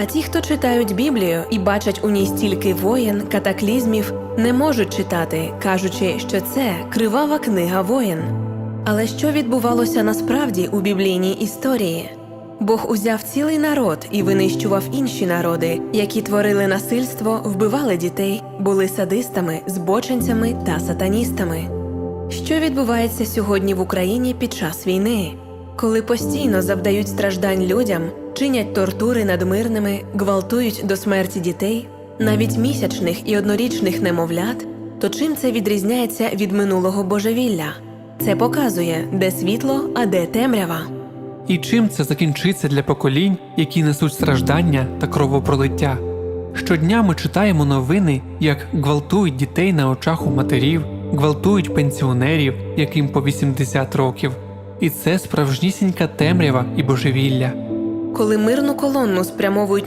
А ті, хто читають Біблію і бачать у ній стільки воєн, катаклізмів, не можуть читати, кажучи, що це кривава книга воєн. Але що відбувалося насправді у біблійній історії? Бог узяв цілий народ і винищував інші народи, які творили насильство, вбивали дітей, були садистами, збоченцями та сатаністами. Що відбувається сьогодні в Україні під час війни, коли постійно завдають страждань людям, чинять тортури над мирними, гвалтують до смерті дітей, навіть місячних і однорічних немовлят, то чим це відрізняється від минулого божевілля? Це показує, де світло, а де темрява. І чим це закінчиться для поколінь, які несуть страждання та кровопролиття? Щодня ми читаємо новини, як гвалтують дітей на очах у матерів, гвалтують пенсіонерів, яким по 80 років. І це справжнісінька темрява і божевілля. Коли мирну колонну спрямовують на